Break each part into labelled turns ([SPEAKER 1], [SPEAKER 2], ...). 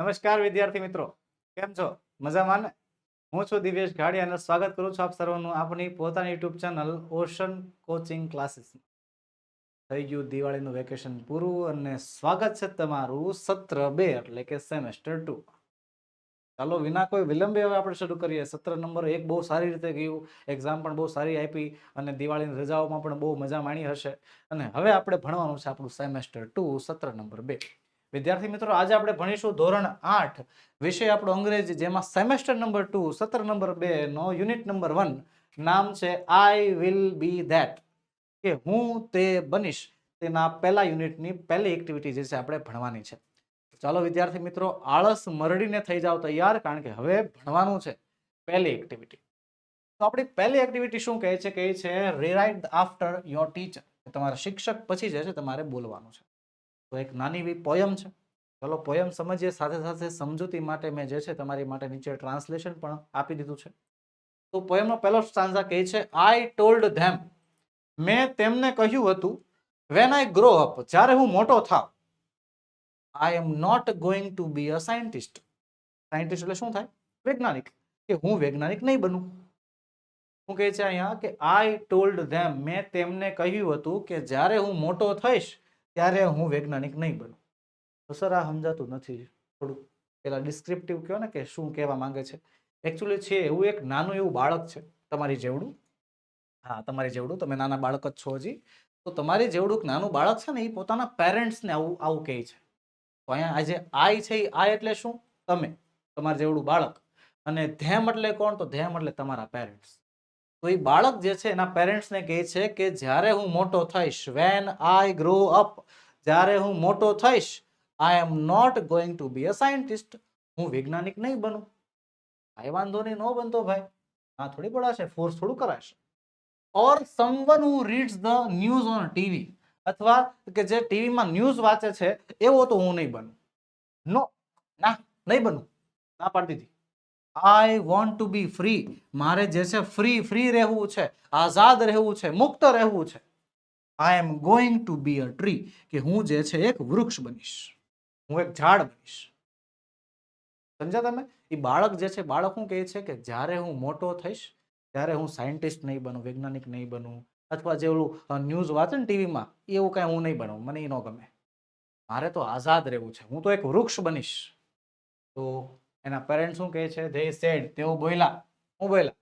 [SPEAKER 1] નમસ્કાર વિદ્યાર્થી મિત્રો. કેમ છો? મજામાં ને? હું છું દિવેશ ઘાડી અને સ્વાગત કરું છું આપ સર્વનું. આપણી પોતાની YouTube channel ocean coaching classes. થઈ ગયું દિવાળીનું વેકેશન પૂરું અને સ્વાગત છે તમારું સત્ર બે એટલે કે સેમેસ્ટર ટુ. ચાલો, વિના કોઈ વિલંબે હવે આપણે શરૂ કરીએ. સત્ર નંબર એક બહુ સારી રીતે ગયું. એક્ઝામ પણ બહુ સારી આપી અને દિવાળીની રજાઓમાં પણ બહુ મજા માણી હશે. અને હવે આપણે ભણવાનું છે આપણું સેમેસ્ટર ટુ, સત્ર નંબર બે. વિદ્યાર્થી મિત્રો, આજે આપણે ભણીશું ધોરણ આઠ વિષય આપણો અંગ્રેજી, જેમાં સેમેસ્ટર નંબર ટુ સત્ર નંબર બે નો યુનિટ નંબર વન નામ છે આઈ વિલ બી ધેટ કે હું તે બનીશ. તેના પહેલા યુનિટની પહેલી એક્ટિવિટી જે છે આપણે ભણવાની છે. ચાલો વિદ્યાર્થી મિત્રો, આળસ મરડીને થઈ જાવ તૈયાર, કારણ કે હવે ભણવાનું છે પહેલી એક્ટિવિટી તો આપણી પહેલી એક્ટિવિટી શું કહે છે? કહે છે રીરાઇટ આફ્ટર યોર ટીચર તમારા શિક્ષક પછી જે છે તમારે બોલવાનું છે. તો એક નાની એવી પોયમ છે. ચલો પોયમ સમજીએ, સાથે સાથે સમજૂતી માટે મેં જે છે તમારી માટે નીચે ટ્રાન્સલેશન પણ આપી દીધું છે. તો પોયમનો પહેલો સ્ટાન્ઝા કહે છે આઈ ટોલ્ડ ધેમ મેં તેમને કહ્યું હતું વેન આઈ ગ્રો અપ જ્યારે હું મોટો થાવ I am not going to be a scientist scientist એટલે શું થાય? વૈજ્ઞાનિક. કે હું વૈજ્ઞાનિક નહીં બનું. શું કહે છે અહીંયા? કે આઈ ટોલ્ડ ધેમ મેં તેમને કહ્યું હતું કે, જ્યારે હું મોટો થઈશ ત્યારે હું વૈજ્ઞાનિક નહીં બનું. તો સર, આ સમજાતું નથી. થોડુંક પેલા ડિસ્ક્રિપ્ટિવ કહો ને કે શું કહેવા માંગે છે? એકચ્યુઅલી છે, એવું એક નાનું એવું બાળક છે, તમારી જેવડું. હા, તમારી જેવડું. તમે નાના બાળક જ છો હજી. તો તમારી જેવડું નાનું બાળક છે ને એ પોતાના પેરેન્ટ્સને આવું આવું કહે છે. તો અહીંયા આજે આઈ છે એ આઈ એટલે શું? તમે, તમારે જેવડું બાળક. અને ધેમ એટલે કોણ? તો ધેમ એટલે તમારા પેરેન્ટ્સ તો એ બાળક જે છે એના પેરેન્ટ્સને કહે છે કે, જ્યારે હું મોટો થઈશ વેન આઈ ગ્રો અપ જ્યારે હું મોટો થઈશ I am not going to be a scientist હું વૈજ્ઞાનિક નહીં બનું. કાંઈ વાંધો નહીં, ન બનતો ભાઈ. આ થોડી પડાશે ફોર્સ થોડું કરાશે. Or someone who reads the news on TV અથવા કે જે ટીવીમાં ન્યૂઝ વાંચે છે, એવો તો હું નહીં બનું. નો ના, નહીં બનું. ના પાડી દીધી I want to be free મારે જે છે ફ્રી ફ્રી રહેવું છે, આઝાદ રહેવું છે, મુક્ત રહેવું છે. I am going to be a tree કે હું જે છે એક વૃક્ષ બનીશ. હું એક ઝાડ બનીશ. સમજ્યા તમે? એ બાળક જે છે, બાળક શું કહે છે કે જ્યારે હું મોટો થઈશ, ત્યારે હું સાયન્ટિસ્ટ નહીં બનું, વૈજ્ઞાનિક નહીં બનું, અથવા જે ઓલું ન્યૂઝ વાંચે ને ટીવીમાં એવું કાંઈ હું નહીં બનું, મને એ ન ગમે. મારે તો આઝાદ રહેવું છે. હું તો એક વૃક્ષ બનીશ. તો એના પેરેન્ટ શું કહે છે? ધે સેડ તેઓ બોલ્યા, હું બોલ્યા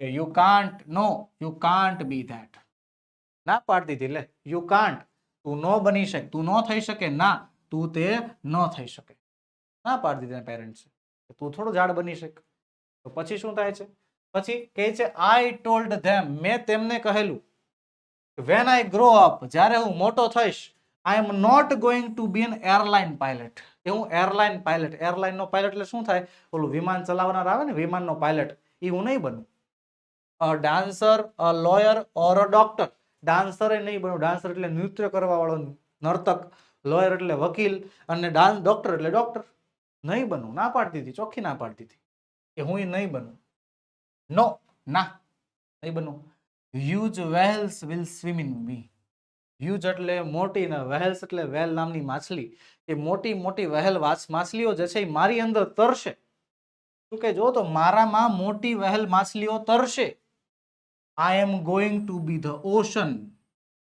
[SPEAKER 1] કે you can't no you can't be that ના પાડી દીધી, લે. યુ કાન્ટ તું ન બની શકે. તું ન થઈ શકે. ના, તું તે ન થઈ શકે. ના પાડી દીધી પેરેન્ટ્સ તું થોડું ઝાડ બની શકે. તો પછી શું થાય છે? પછી કહે છે આઈ ટોલ્ડ ધેમ મેં તેમને કહેલું વેન આઈ ગ્રો અપ જ્યારે હું મોટો થઈશ I am not going to be an airline pilot એવું એરલાઇન પાયલટ એરલાઇનનો પાયલટ એટલે શું થાય? ઓલું વિમાન ચલાવનાર આવે ને, વિમાનનો પાયલટ એ હું નહીં બનું. A dancer, a lawyer or a doctor dancer એ નહીં બનવું ડાન્સર એટલે નૃત્ય કરવાવાળો નર્તક. લોયર એટલે વકીલ અને ડાન્સ ડોક્ટર એટલે ડોક્ટર નહીં બનવું ના પાડતી હતી. ચોખ્ખી ના પાડતી હતી. કે હું એ નહીં બનું. નો ના. નહીં બનવું huge whales will swim in me huge એટલે મોટી ને વહેલ્સ એટલે વહેલ નામની માછલી. એ મોટી મોટી વહેલ માછલીઓ જે છે એ મારી અંદર તરશે. શું કે જો તો મારામાં મોટી વહેલ માછલીઓ તરશે. I am going to be the ocean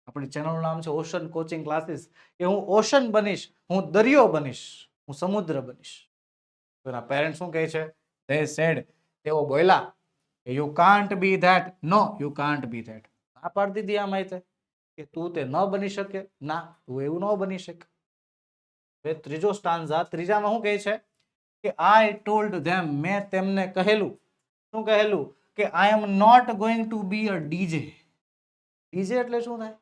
[SPEAKER 1] આપણી ચેનલનું નામ છે ઓશન કોચિંગ ક્લાસીસ કે હું ઓશન બનીશ, હું દરિયો બનીશ, હું સમુદ્ર બનીશ. તો એના પેરેન્ટ શું કહે છે? ધે સેડ તેઓ બોલ્યા you can't be that no you can't be that આ પાડી દીધી આ માહિતી. કે તું તે ન બની શકે? ના, તું એવું ન બની શકે. હવે ત્રીજો સ્ટાન્ઝા ત્રીજામાં શું કહે છે? કે આઈ ટોલ્ડ ધેમ મેં તેમને કહેલું. શું કહેલું? કે I am not going to be a DJ DJ એટલે શું થાય?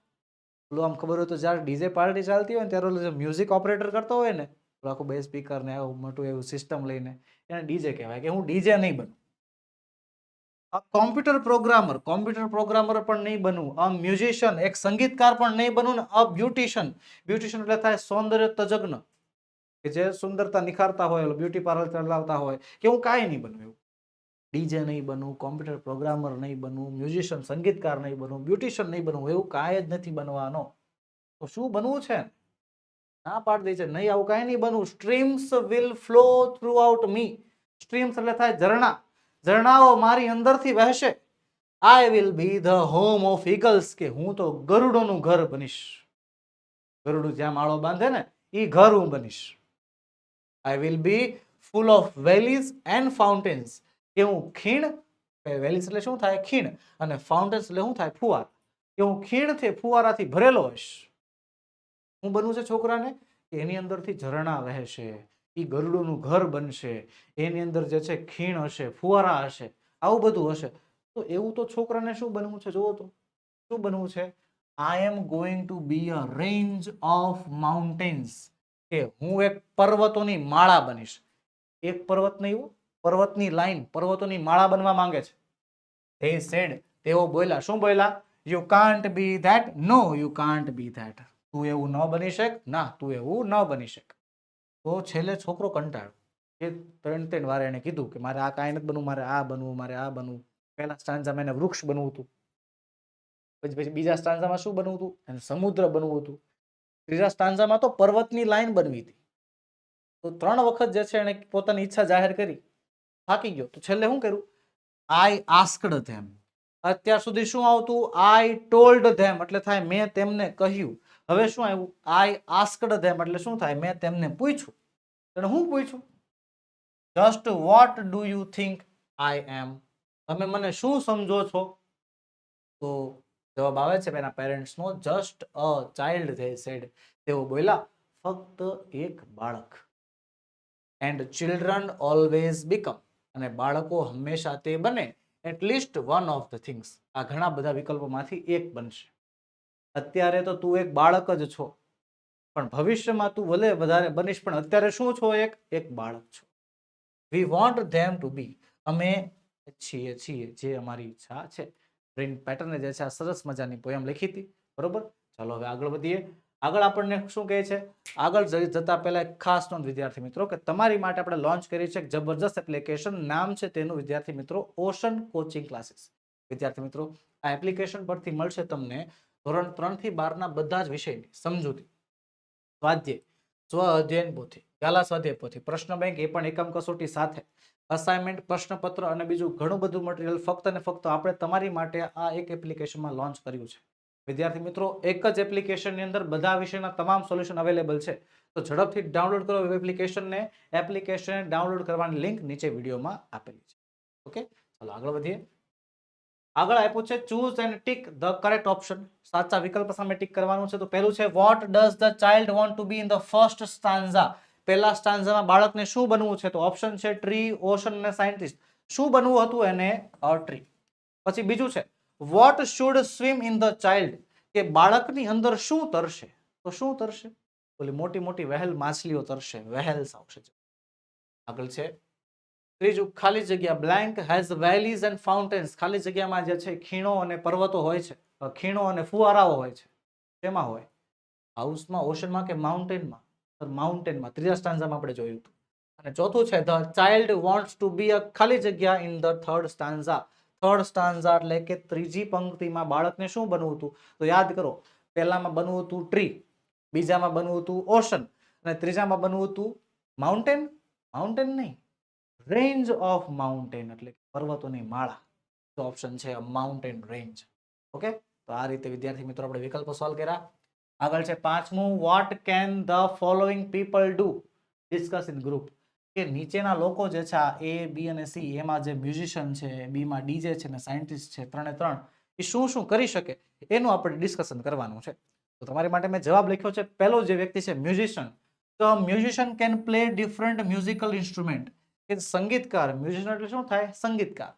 [SPEAKER 1] પેલું આમ ખબર હોય તો જ્યારે ડીજે પાર્ટી ચાલતી હોય ને, ત્યારે મ્યુઝિક ઓપરેટર કરતો હોય ને આખું બે સ્પીકર ને એવું મોટું એવું સિસ્ટમ લઈને, એને ડીજે કહેવાય. કે હું ડીજે નહીં બનું. કોમ્પ્યુટર પ્રોગ્રામર કોમ્પ્યુટર પ્રોગ્રામર પણ નહીં બનવું. અ મ્યુઝિશિયન, એક સંગીતકાર પણ નહીં બનવું ને અ બ્યુટિશિયન. બ્યુટિશિયન એટલે થાય સૌંદર્ય તજજ્ઞ. કે જે સુંદરતા નિખારતા હોય બ્યુટી પાર્લર ચલાવતા હોય, કે હું કાંઈ નહીં બનવું એવું. ડીજે નહીં બનવું, કોમ્પ્યુટર પ્રોગ્રામર નહીં બનવું, મ્યુઝિશિયન, સંગીતકાર નહીં બનવું, બ્યુટિશિયન નહીં બનવું, એવું કાંઈ જ નથી બનવાનો. તો શું બનવું છે? ના પાડી દે છે. નહીં, આવું કાંઈ નહીં બનવું. Streams will flow throughout me. Streams એટલે થાય ઝરણા. ઝરણાઓ મારી અંદરથી વહેશે. I will be the home of eagles કે હું તો ગરુડોનું ઘર બનીશ. ગરુડું જ્યાં માળો બાંધે ને એ ઘર હું બનીશ. I will be full of valleys and fountains કે હું ખીણ વેલીઝ એટલે શું થાય? ખીણ. અને ફાઉન્ટેન્સ એટલે શું થાય? ફુવાર. કે હું ખીણથી ફુવારાથી ભરેલો હોઈશ. હું બનવું છે છોકરાને? કે એની અંદરથી ઝરણા વહેશે. એ ગરુડોનું ઘર બનશે, એની અંદર જે છે ખીણ હશે, ફુવારા હશે, આવું બધું હશે. તો એવું તો છોકરાને શું બનવું છે? જુઓ તો, શું બનવું છે? I am going to be a range of mountains કે હું એક પર્વતોની માળા બનીશ. એક પર્વત નહીં એવું પર્વતની લાઈન પર્વતોની માળા બનવા માંગે છે. હે સેડ તેઓ બોલ્યા, શું બોલ્યા? You can't be that no you can't be that તું એવું ન બની શક? ના, તું એવું ન બની શક. તો છેલ્લે છોકરો કંટાળો એ ત્રણ ત્રણ વાર એને કીધું કે મારે આ કાંઈ નથી બનવું, મારે આ બનવું, મારે આ બનવું. પહેલા સ્ટાન્ઝામાં એને વૃક્ષ બનવું હતું. પછી પછી બીજા સ્ટાન્ઝામાં શું બનવું હતું? એને સમુદ્ર બનવું હતું. ત્રીજા સ્ટાન્ઝામાં તો પર્વતની લાઈન બનવી હતી. તો ત્રણ વખત જે છે એને પોતાની ઈચ્છા જાહેર કરી. થાકી ગયો. તો છેલ્લે શું કર્યું? આઈ આસ્કડ ધેમ અત્યાર સુધી શું આવતું? આઈ ટોલ્ડ ધેમ એટલે થાય મેં તેમને કહ્યું. હવે શું આવ્યું? આઈ આસ્કડ ધેમ એટલે શું થાય? મેં તેમને પૂછ્યું. અને હું પૂછ્યું? Just what do you think I am તમે મને શું સમજો છો? તો જવાબ આવે છે એના પેરેન્ટ્સનો just a child they said તેઓ બોલ્યા, ફક્ત એક બાળક. એન્ડ ચિલ્ડ્રન ઓલવેઝ બીકમ અને બાળકો હંમેશા તે બને. At least one of the things આ ઘણા બધા વિકલ્પોમાંથી એક બનશે. અત્યારે તો તું એક બાળક જ છો. પણ ભવિષ્યમાં તું ભલે વધારે બનીશ, પણ અત્યારે શું છો એક? એક બાળક છો. We want them to be અમે છીએ છીએ, જે અમારી ઈચ્છા છે. પ્રિન્ટ પેટર્ને જે છે, આ સરસ મજાની પોયમ લખી હતી. બરોબર? ચાલો હવે આગળ વધીએ. આગળ આપણને શું કહે છે? આગળ જતા પહેલા એક ખાસ નોંધ, વિદ્યાર્થી મિત્રો, કે તમારી માટે આપણે લોન્ચ કરી છે જબરજસ્ત એપ્લિકેશન નામ છે તેનું, વિદ્યાર્થી મિત્રો ઓશન કોચિંગ ક્લાસીસ વિદ્યાર્થી મિત્રો, આ એપ્લિકેશન પરથી મળશે તમને ધોરણ ત્રણથી બારના બધા જ વિષયની સમજૂતી. સ્વાધ્યાય. સ્વ અધ્યયન પોથી. ગાલા સ્વાધ્યાય પોથી. પ્રશ્ન બેંક એ પણ એકમ કસોટી સાથે. અસાઇનમેન્ટ પ્રશ્નપત્ર અને બીજું ઘણું બધું મટીરિયલ ફક્ત અને ફક્ત આપણે તમારી માટે આ એક એપ્લિકેશનમાં લોન્ચ કર્યું છે. વિદ્યાર્થી મિત્રો, એક જ એપ્લિકેશનની અંદર બધા વિષયના તમામ સોલ્યુશન અવેલેબલ છે. તો ઝડપથી ડાઉનલોડ કરો એપ્લિકેશનને એપ્લિકેશન ડાઉનલોડ કરવાની લિંક નીચે વિડીયોમાં આપેલી છે. ઓકે ચાલો આગળ વધીએ. આગળ આપ્યું છે choose and tick the correct option સાચા વિકલ્પ સામે ટીક કરવાનું છે. તો પહેલું છે what does the child want to be in the first stanza પહેલા સ્ટાન્ઝામાં બાળકને શું બનવું છે? તો ઓપ્શન છે ટ્રી ઓશન અને સાયન્ટિસ્ટ શું બનવું હતું એને? ટ્રી પછી બીજું છે what should swim in the child કે બાળકની અંદર શું તરશે? તો શું તરશે? ઓલી મોટી મોટી વહેલ માછલીઓ તરશે. વહેલ્સ આવશે આગળ છે ત્રીજું, ખાલી જગ્યા blank has valleys and fountains ખાલી જગ્યામાં જે છે, ખીણો અને પર્વતો હોય છે. ખીણો અને ફુવારાઓ હોય છે. તેમાં હોય? હાઉસમાં, ઓશનમાં કે માઉન્ટેનમાં? માઉન્ટેનમાં. ત્રીજા સ્ટાન્ઝામાં આપણે જોયું હતું. અને ચોથું છે, the child wants to be a ખાલી જગ્યા in the third stanza. Third stanza એટલે કે ત્રીજી પંક્તિમાં બાળકને શું બનવું હતું? તો યાદ કરો, પહેલામાં બનવું હતું ટ્રી બીજામાં બનવું હતું ઓશન અને ત્રીજામાં બનવું હતું માઉન્ટેન માઉન્ટેન નહીં. રેન્જ ઓફ માઉન્ટેન એટલે પર્વતોની માળા. તો ઓપ્શન છે માઉન્ટેન રેન્જ. ઓકે? તો આ રીતે વિદ્યાર્થી મિત્રો આપણે વિકલ્પો સોલ્વ કર્યા. આગળ છે પાંચમું what can the following people do discuss in group કે નીચેના લોકો જે છે આ એ બી અને સી એમાં જે મ્યુઝિશિયન છે બીમાં ડીજે છે ને સાયન્ટિસ્ટ છે, ત્રણે ત્રણ, એ શું શું કરી શકે? એનું આપણે ડિસ્કશન કરવાનું છે. તો તમારી માટે મેં જવાબ લખ્યો છે, પહેલો જે વ્યક્તિ છે મ્યુઝિશિયન તો musician can play different musical instrument કે સંગીતકાર, મ્યુઝિશિયન એટલે શું થાય? સંગીતકાર.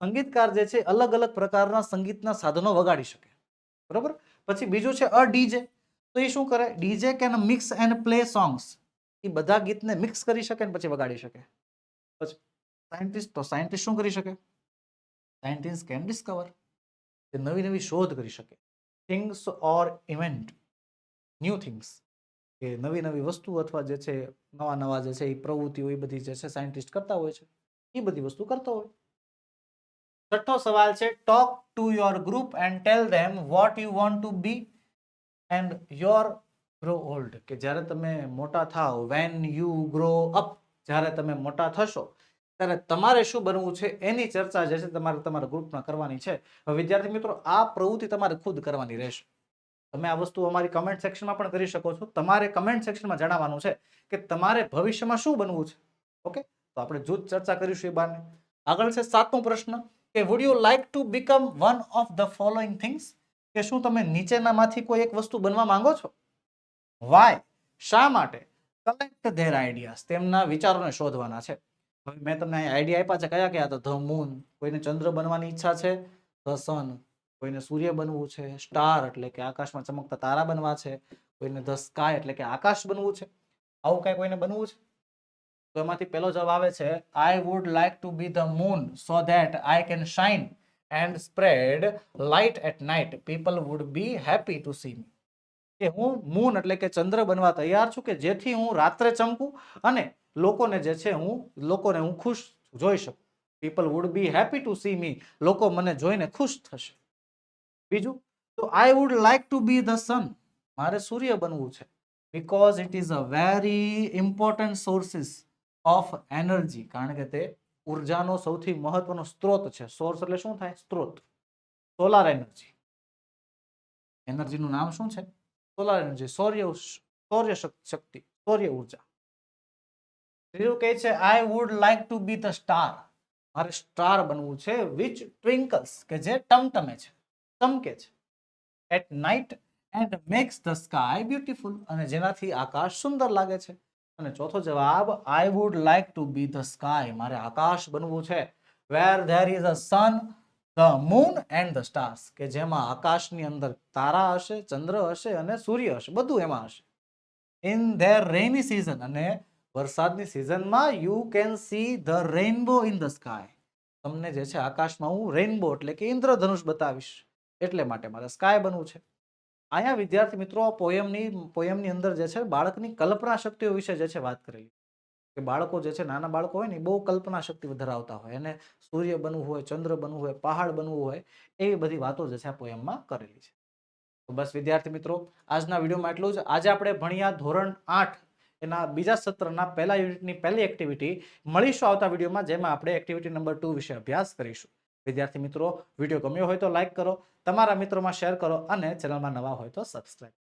[SPEAKER 1] સંગીતકાર જે છે અલગ અલગ પ્રકારના સંગીતના સાધનો વગાડી શકે. બરોબર? પછી બીજું છે અ ડીજે તો એ શું કરે? DJ can mix and play songs. એ બધા ગીતને મિક્સ કરી શકે ને પછી વગાડી શકે. પછી સાયન્ટિસ્ટ, તો સાયન્ટિસ્ટ શું કરી શકે? Scientist can discover. તે નવી નવી શોધ કરી શકે. Things or event new things કે નવી નવી વસ્તુ અથવા જે છે, નવા નવા જે છે એ પ્રવૃત્તિઓ એ બધી જે છે સાયન્ટિસ્ટ કરતા હોય છે. એ બધી વસ્તુ કરતો હોય. છઠ્ઠો સવાલ છે talk to your group and tell them what you want to be and your grow old કે જ્યારે તમે મોટા થાઓ વેન યુ ગ્રો અપ જ્યારે તમે મોટા થશો, ત્યારે તમારે શું બનવું છે, એની ચર્ચા જે છે, તમારે તમારા ગ્રુપમાં કરવાની છે. હવે વિદ્યાર્થી મિત્રો, આ પ્રવૃત્તિ તમારે ખુદ કરવાની રહેશે. તમે આ વસ્તુ અમારી કમેન્ટ સેક્શનમાં પણ કરી શકો છો. તમારે કમેન્ટ સેક્શનમાં જણાવવાનું છે કે તમારે ભવિષ્યમાં શું બનવું છે? ઓકે તો આપણે જૂથ ચર્ચા કરીશું એ બાને આગળ છે સાતમો પ્રશ્ન કે would you like to become one of the following things કે શું તમે નીચેનામાંથી કોઈ એક વસ્તુ બનવા માંગો છો? વાય શા માટે? કલેક્ટ ધેર આઈડિયાઝ તેમના વિચારોને શોધવાના છે. મેં તમને આઈડિયા આપ્યા છે. કયા કયા? તો ધ મૂન. કોઈને ચંદ્ર બનવાની ઈચ્છા છે? The sun. કોઈને સૂર્ય બનવું છે સ્ટાર એટલે કે આકાશમાં ચમકતા તારા બનવા છે, કોઈને ધ સ્કાય એટલે કે આકાશ બનવું છે, આવું કઈ કોઈને બનવું છે? તો એમાંથી પહેલો જવાબ આવે છે I would like to be the moon so that I can shine and spread light at night people would be happy to see me કે હું મૂન એટલે કે ચંદ્ર બનવા તૈયાર છું કે જેથી હું રાત્રે ચમકું અને લોકોને જે છે હું, લોકોને હું ખુશ જોઈ શકું. People would be happy to see me લોકો મને જોઈને ખુશ થશે. બીજું, તો I would like to be the sun મારે સૂર્ય બનવું છે. Because it is a very important sources of energy કારણ કે તે ઉર્જાનો સૌથી મહત્વનો સ્ત્રોત છે. સોર્સ એટલે શું થાય? સ્ત્રોત. સોલાર એનર્જી એનર્જીનું નામ શું છે? સોલાર એનર્જી સૌર્ય સૌર્ય શક- શક્તિ. સૌર્ય ઊર્જા. ત્રીજું કહે છે I would like to be the star મારે સ્ટાર બનવું છે વિચ ટ્વિંકલ્સ કે જે ટમટમે છે. ચમકે છે. At night and makes the sky beautiful અને જેનાથી આકાશ સુંદર લાગે છે. અને ચોથો જવાબ I would like to be the sky મારે આકાશ બનવું છે. Where there is a sun the moon and the stars કે જેમાં આકાશની અંદર તારા હશે, ચંદ્ર હશે અને સૂર્ય હશે. બધું એમાં હશે. ઇન ધેર રેની સિઝન અને વરસાદની સિઝનમાં you can see the rainbow in the sky તમને જે છે આકાશમાં હું રેઇનબો એટલે કે ઇન્દ્રધનુષ બતાવીશ. એટલે માટે મારે સ્કાય બનવું છે. અહીંયા વિદ્યાર્થી મિત્રો પોયમની પોયમની અંદર જે છે, બાળકની કલ્પના શક્તિઓ વિશે જે છે વાત કરેલી. કે બાળકો જે છે, નાના બાળકો હોય ને બહુ કલ્પના શક્તિ ધરાવતા હોય. અને સૂર્ય બનવું હોય, ચંદ્ર બનવું હોય, પહાડ બનવું હોય એવી બધી વાતો જે છે, આ પોયમમાં કરેલી છે. તો બસ વિદ્યાર્થી મિત્રો, આજના વિડીયોમાં એટલું જ. આજે આપણે ભણ્યા ધોરણ આઠ, એના બીજા સત્રના પહેલા યુનિટની પહેલી એક્ટિવિટી મળીશું આવતા વિડીયોમાં, જેમાં આપણે એક્ટિવિટી નંબર ટુ વિશે અભ્યાસ કરીશું. વિદ્યાર્થી મિત્રો, વીડિયો ગમ્યો હોય તો લાઈક કરો તમારા મિત્રોમાં શેર કરો અને ચેનલમાં નવા હોય તો સબસ્ક્રાઈબ